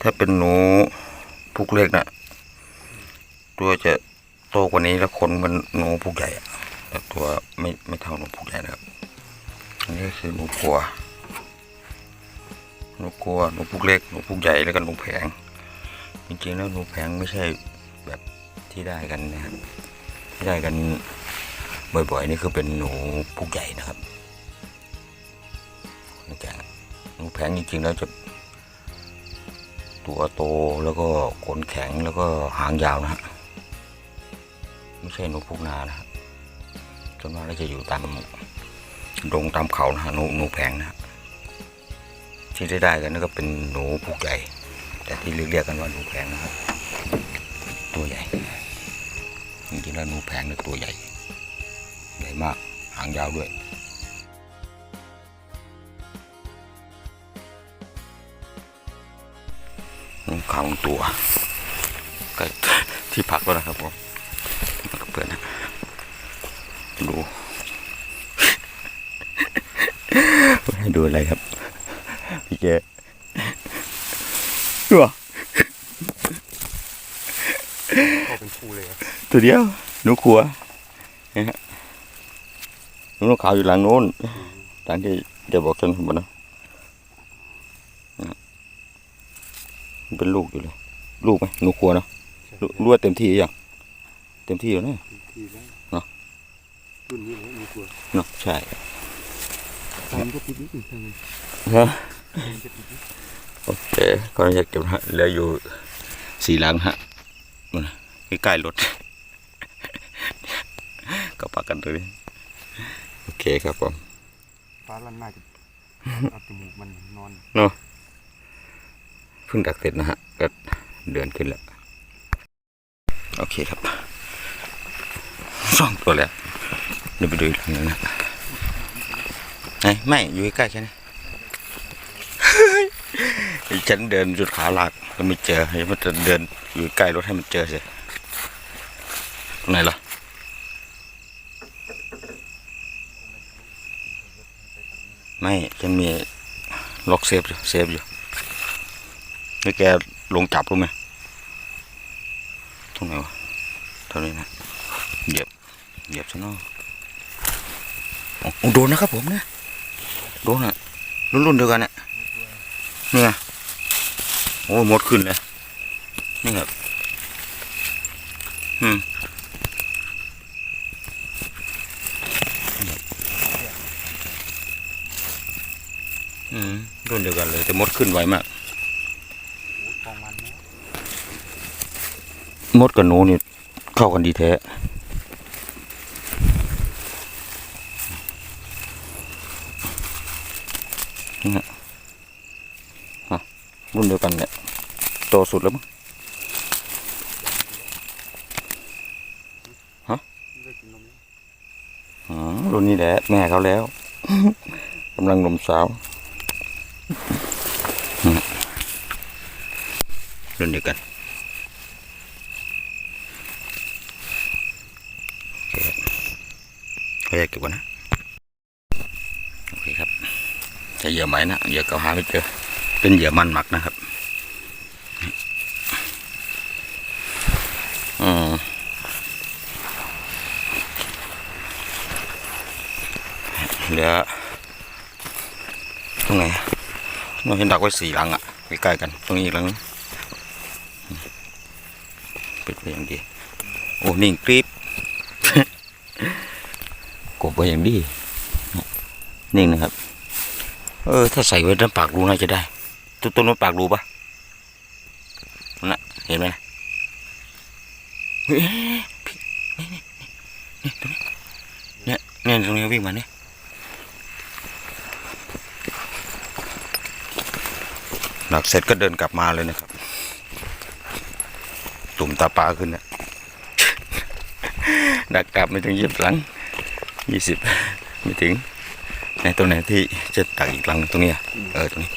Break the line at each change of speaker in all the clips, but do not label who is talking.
ถ้าเป็นหนูพุกเล็กนะตัวจะโตกว่านี้แล้วขนมันหนูพุกใหญ่แต่ตัวไม่ไม่เท่าหนูพุกใหญ่นะครับอันนี้คือหนูกลัวหนูกลัวหนูพุกเล็กหนูพุกใหญ่แล้วก็หนูแผง จริงๆแล้วหนูแผงไม่ใช่แบบที่ได้กันนะครับที่ได้กันบ่อยๆนี่คือเป็นหนูพุกใหญ่นะครับหนูแผงหนูแผงจริงๆแล้วจะ ตัวโตแล้วก็ขนแข็งแล้วก็หางยาวนะฮะไม่ใช่หนูพุกนานะครับส่วนมากแล้วจะอยู่ตามดงตามเขานะฮะหนูหนูแผงนะฮะที่ได้ได้กันนั่นก็เป็นหนูพุกใหญ่ แต่ที่เรียกเรียกกันว่าหนูแผงนะครับตัวใหญ่จริงๆแล้วหนูแผงเนี่ยตัวใหญ่ใหญ่มากหางยาวด้วยาวตัวก็ที่พักแล้วนะครับผมมากับเพื่อนนะดูให้ดูอะไรครับพี่เจดูอะ
เข้าเป็นคู่เลยครับ
ตัวเดียวหนูขัวนี่ฮะหนูขาวอยู่หลังโน้นหลังที่เดี๋ยวบอกฉันข้างบนนะนะฮะมัน เป็นลูกอยู่เลย ลูกไหมหนูขัวเนาะรู้รู้ว่าเต็มที่หรือยังเต็มที่อยู่นะ
ทีแล้ว
เนอะ
รุ่นนี้เลยมีตัว
เนาะใช่
ตามก็ติดนิดหนึ่งทางนี้
ฮะ
มันจะติดนิด
โอเคขออนุญาตเก็บนะฮะเหลืออยู่สี่หลังฮะมันใกล้ๆรถก็ปักกันตัวนี้โอเคครับผม
ฟ้าลั่นหน้าจะเอาจมูกมันนอน
เพิ่งดักเสร็จนะฮะก็เดือนขึ้นแล้วโอเคครับสองตัวแล้วเดี๋ยวไปดูอีกหลังนึงนะไหนไม่อยู่ใกล้แค่นี้ฉันเดินจุดขาหลักก็ไม่เจอเดี๋ยวมันจะเดินอยู่ใกล้รถให้มันเจอสิตรงไหนล่ะไม่ฉันมีล็อกเซฟอยู่เซฟอยู่ นี่แกลงจับรู้ไหมตรงไหนวะเท่านี้นะเหยียบเหยียบซะเนาะโอ้โดนนะครับผมนะโดนอะรุ่นรุ่นๆเดียวกันอะนี่ไงโอ้หมดขึ้นเลยนี่ครับอืมอืมรุ่นเดียวกันเลยแต่มดขึ้นไวมาก
โอ้ยกองมันเนาะ
มดกับหนูนี่เข้ากันดีแท้นี่ฮะอะรุ่นเดียวกันเนี่ยโตสุดแล้วมั้ง
ได้กินนมแล้ว
อ๋อรุ่นนี้แหละแม่เขาแล้วกำลังนมสาวนี่ฮะรุ่นเดียวกัน โอเคครับ ขออยกเก็บก่อนนะ โอเคครับใช้เหยื่อไหมนะเหยื่อเก่าหาไม่เจอ เป็นเหยื่อมันหมักนะครับอืมเหลือตรงไหนเราเห็นดักไว้สี่หลังอะใกล้ๆกัน ตรงนี้อีกหลังปิดไว้อย่างดี โอ้ นิ่งกริบ ว้อย่างดีนิ่งนะครับ เออ ถ้าใส่ไว้ในปากรูน่าจะได้ตัวต้นมันปากรูปะนั่นน่ะเห็นไหมนะเนี่ยเนี่ยตรงนี้วิ่งมาเนี่ยหลักเสร็จก็เดินกลับมาเลยนะครับ ตุ่มตาปลาขึ้นเนี่ยดักกลับไม่ถึงยีบหลัง ยี่สิบไม่ถึงในตรงไหนที่จะดักอีกหลังตรงนี้อะเออตรงนี้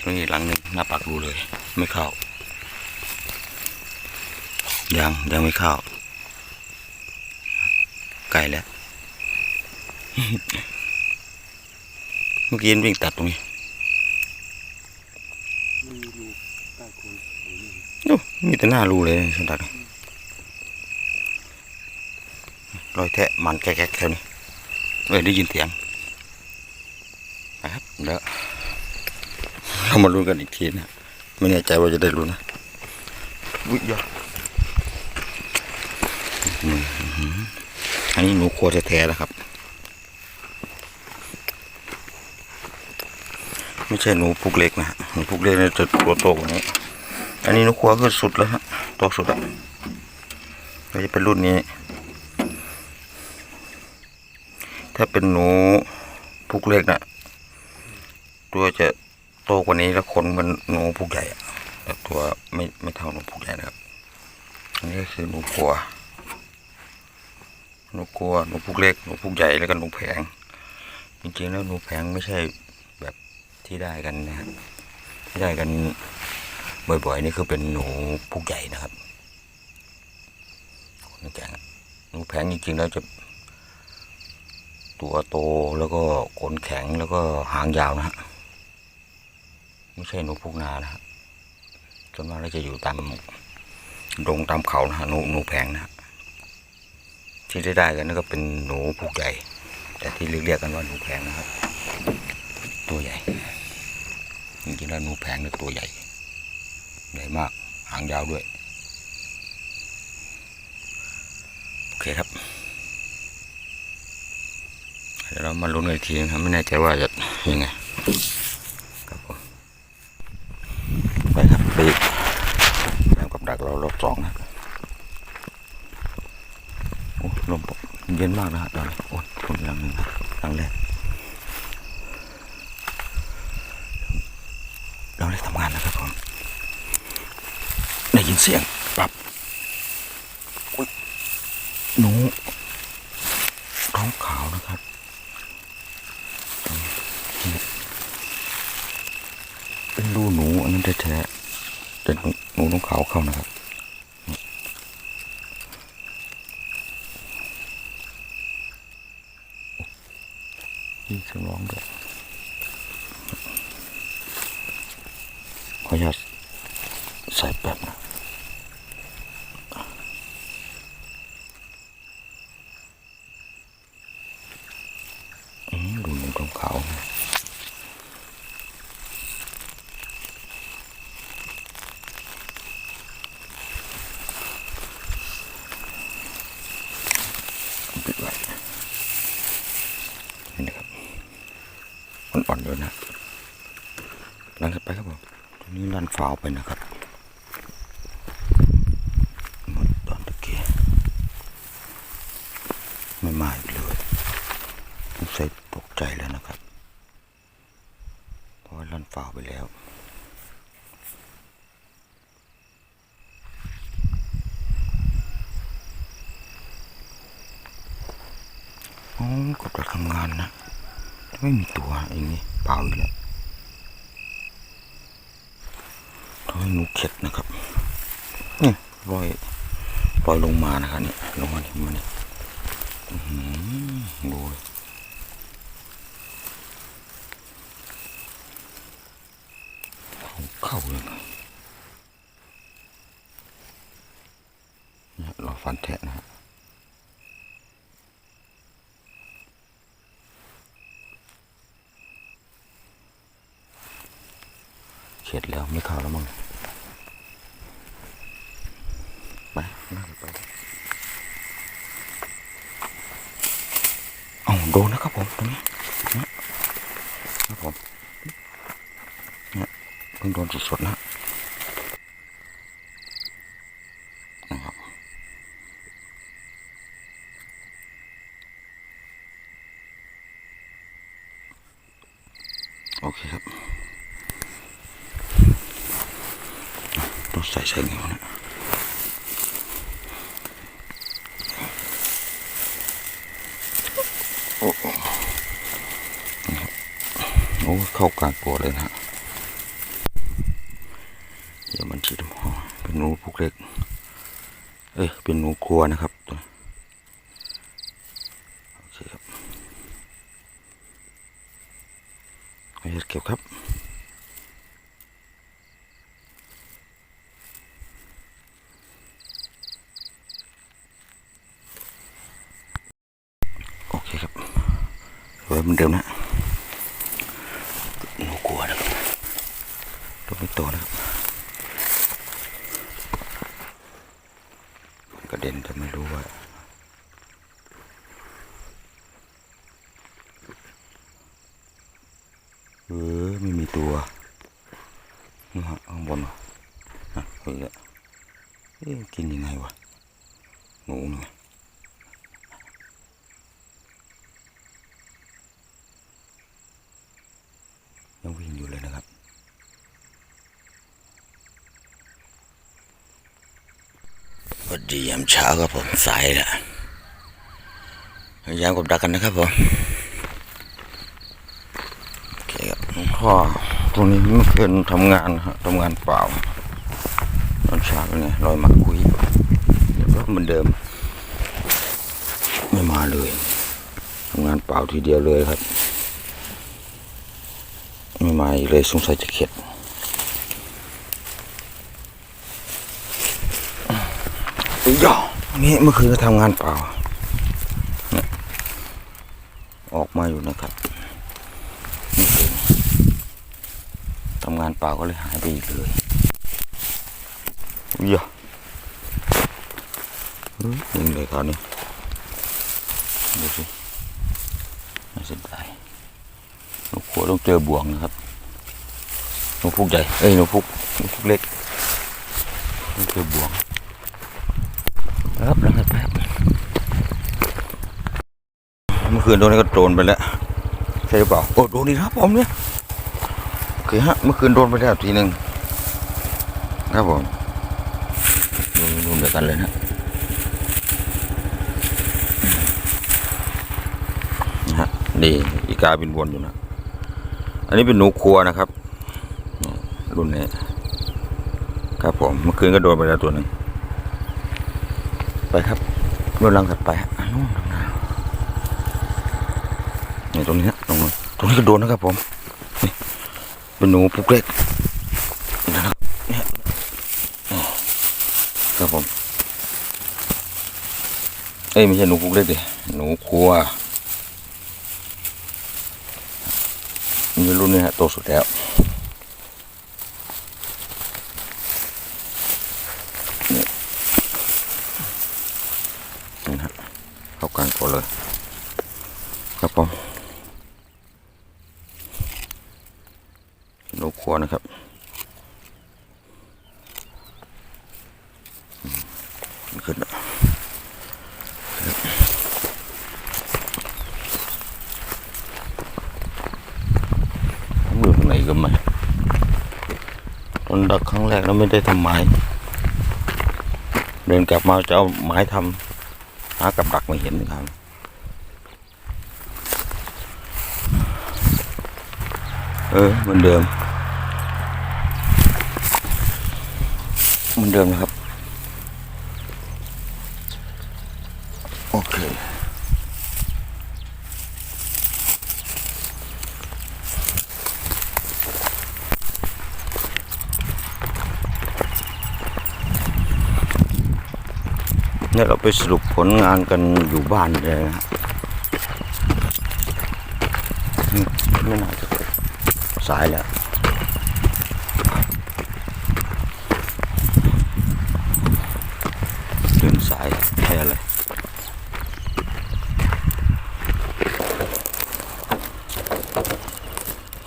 ตรงนี้หลังหนึ่งหน้าปากรูเลย ไม่เข้า ยังยังไม่เข้าใกล้แล้วเมื่อกี้มันวิ่งตัดตรงนี้
ไม่มีรูใต้โคนไอ้นี่
โอ้มีแต่หน้ารูเลยสันดั กนี่รอยแทะมันแก๊กๆแถวนี้เอ้ยได้ยินเสียงนะครับเดี๋ยวเรามาลุ้นกันอีกทีนะไม่แน่ใจว่าจะได้ลุ้นนะวิยาอืมอันนี้หนูครัวแท้ๆแล้วครับ ไม่ใช่หนูพุกเล็กนะฮะหนูพุกเล็กเนี่ยจะตัวโตกว่านี้ อันนี้หนูครัวก็สุดแล้วฮะโตสุดอะก็จะเป็นรุ่นนี้ ถ้าเป็นหนูพุกเล็กนะตัวจะโตกว่านี้แล้วขนมันหนูพุกใหญ่แต่ตัวไม่ไม่เท่าหนูพุกใหญ่นะครับอันนี้คือหนูครัวหนูครัวหนูพุกเล็กหนูพุกใหญ่แล้วก็หนูแผง จริงๆแล้วหนูแผงไม่ใช่แบบที่ได้กันนะฮะที่ได้กันบ่อยๆนี่คือเป็นหนูพุกใหญ่นะครับคนแกงหนูแผงจริงๆแล้วจะ ตัวโตแล้วก็ขนแข็งแล้วก็หางยาวนะฮะไม่ใช่หนูพุกนานะฮะส่วนมากเราจะอยู่ตามดงตามเขานะฮะหนูหนูแผงนะฮะที่ได้ได้กันนั่นก็เป็นหนูพุกใหญ่ แต่ที่เรียกกันว่าหนูแผงนะครับ ตัวใหญ่จริงๆแล้วหนูแผงเนี่ยตัวใหญ่ใหญ่มากหางยาวด้วยโอเคครับ เดี๋ยวเรามาลุ้นกันอีกทีนะครับไม่แน่ใจว่าจะยังไงครับผมไปครับไปตามกับดักเรารอบสองนะโอ้ลมเย็นมากนะฮะตอนนี้โอ้คนลังหนึ่งนะหลังแรกเราได้ทำงานแล้วครับผมได้ยินเสียงปรับอุ้ยหนูท้องขาวนะครับอืมเป็นรูหนูอันนั้นแท้ๆเป็นหนูท้องขาวเข้านะครับ มีเสียงร้องด้วยขออนุญาตใส่แป๊บนะอืมดูหนูตรงเขานะปิดไว้นี่นะครับอ่อ นะหลังจากไปครับผมตรงนี้ลันฝาวไปนะครับหมดตอนตะเกียไม่มาอีกเลยสงสัยตกใจแล้วนะครับเพราะลั่นฝ่าไปแล้วอ๋อกดดัทำงานนะ ไม่มีตัวอย่างนี้เปล่าอีกแล้วทำให้หนูเข็ดนะครับเนี่ยรอยรอยลงมานะครับเนี่ยลงมาเนี่ยมาเนี่ยดูเลยเข้าเลยนะเนี่ยรอฟันแทะนะฮะ เข็ดแล้วไม่เข้าแล้วมั้งไปน่าจะไปเอาโดนนะครับผมตรงนี้นะครับผมเนี่ยเพิ่งโดนสุดๆนะ เข้ากลางตัวเลยนะเดี๋ยวมันชิดหอเป็นหนูพุกเล็ก เอ้ยเป็นหนูครัวนะครับโอเคครับเฮ็ดเก็บครับโอเคครับไว้เหมือนเดิมนะ ไม่รู้ว่าเออไม่มีตัวนี่ฮะข้างบนวะฮะเฮ้ยเอ๊ะกินยังไงวะหนูนี่ยงวิ่งอยู่เลยนะครับสวัส ดียามเช้าครับผมสายล้วพยามกดดักกันนะครับผมโอเคครับหลวงพ่อตรงนี้เมื่อคืนทำงานฮะทำงานเปล่าตอนเช้าเป็นไงลอยมาคุยเรียบร้อยเหมือนเดิม ไม่มาเลยทำงานเปล่าทีเดียวเลยครับ ไม่มาอีกเลยสงสัยจะเข็ดเอ้ยย่อ นี่เมื่อคืนก็ทำงานเปล่า ออกมาอยู่นะครับทำงานเปล่าก็เลยหายไปอีกเลยอุ้ยอะยยิงเลยคราวนี้ดูสิน่าเสียดายนกขัวต้องเจอบ่วงนะครับนกพุกใหญ่ เอ้ยนกพุกนกพุกเล็กต้องเจอบ่วง ครับแล้วครับแป๊บเมื่อคืนโดนก็โดนไปแล้วใช่หรือเปล่าโอ้โดนอีครับผมเนี่ยโอเคฮะเมื่อคืนโดนไปแล้วทีหนึ่งครับผมรวมเดียวกันเลยนะนะฮะนี่อีกาบินวนอยู่นะ อันนี้เป็นหนูครัวนะครับ รุ่นนี้ ครับผม เมื่อคืนก็โดนไปแล้วตัวหนึ่ง ไปครับโดนลังถัดไปฮะนู่นตรงหน้านี่ตรงนี้ฮะตรงนู้นตรงนี้ก็โดนนะครับผมนี่เป็นหนูปุกเล็กนะครับเนี่ยครับผมเอ้ยไม่ใช่หนูปุกเล็กดิหนูครัวนี่รุ่นนี้ฮะโตสุดแล้วนี่นี่ฮะ เลย ครับผมนกครัวนะครับขึ้นแล้วเรื่องไหนก็ไม่ตอนดักครั้งแรกเราไม่ได้ทำไม้ เดินกลับมาจะเอาไม้ทำหากับดักม่เห็นครับ เออเหมือนเดิมเหมือนเดิมนะครับ โอเคเนี่ยเราไปสรุปผลงานกันอยู่บ้านเลยนะฮะไม่น่าจะ สายแล้วเดินสายแค่อะไร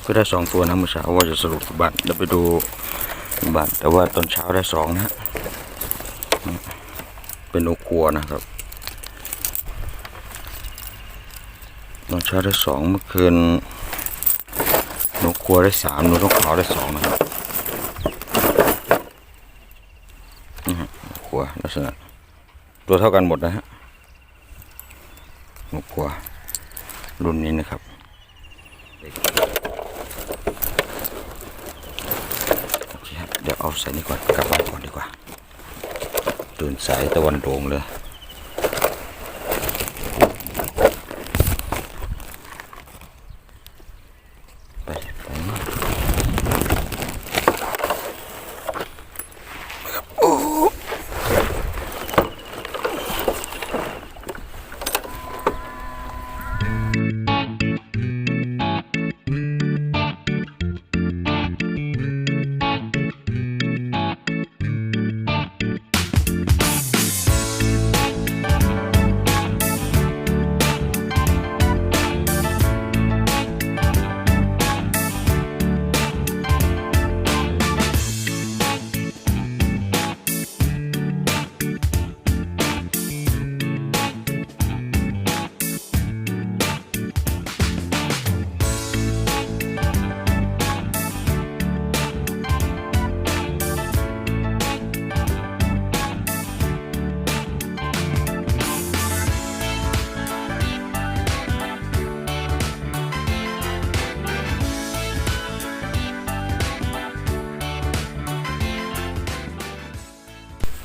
ก็ได้สองตัวนะมือเช้าวว่าจะสรุปบ้านเดี๋ยวไปดูบ้านแต่ว่าตอนเช้าได้สองนะ เป็นนกกัวนะครับ ตอนเช้าได้สองเมื่อคืน กครัวได้สามนกนกขาวได้สองนะครับนี่ฮะครัวลักษณะตัวเท่ากันหมดนะฮะนกครัวรุ่นนี้นะครับโอเคครับเดี๋ยวเอาใส่นี่ก่อนกลับบ้านก่อนดีกว่าตื่นสายตะวันโดงเลย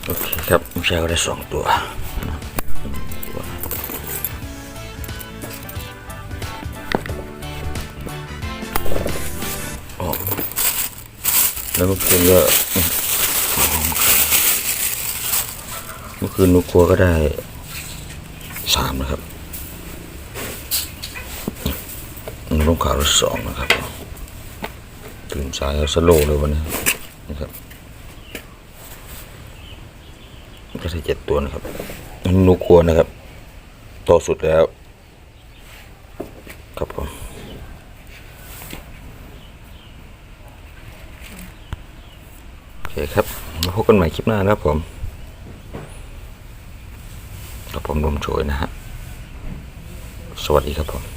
โอเคครับไม่ใช่ก็ได้สองตัวอ๋อแล้วเมื่อคืนก็เมื่อคืนนูกลัวก็ได้สามนะครับหนูต้องข่าวสองนะครับตื่นสายเอาสโลเลยวันนี้นะครับ ก็ได้เจ็ดตัวนะครับนั่นนูกลัวนะครับโตสุดแล้ว ครับผมโอเคครับมาพบกันใหม่คลิปหน้านะครับผมกับผมลมโชยนะฮะสวัสดีครับผม